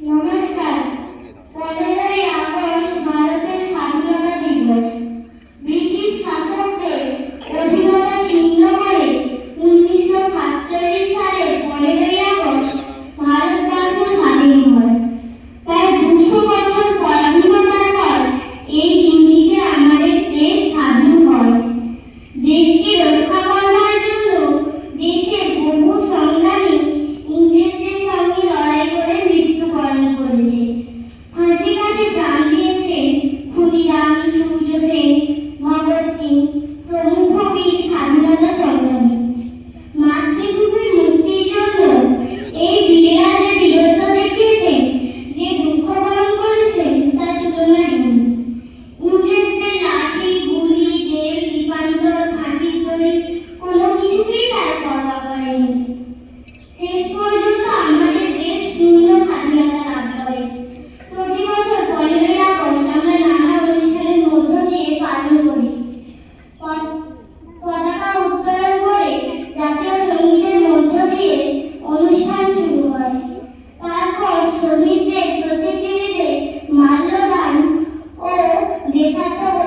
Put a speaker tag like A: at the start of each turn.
A: No, no. মূর্খবীর স্বাধীনতা যে দুঃখ বরণ করেছে তা তুলনাহীন ইংরেজদের লাঠি কোনো কিছুকেই তারা পরোয়া করেনি। മേൽനോട്ടം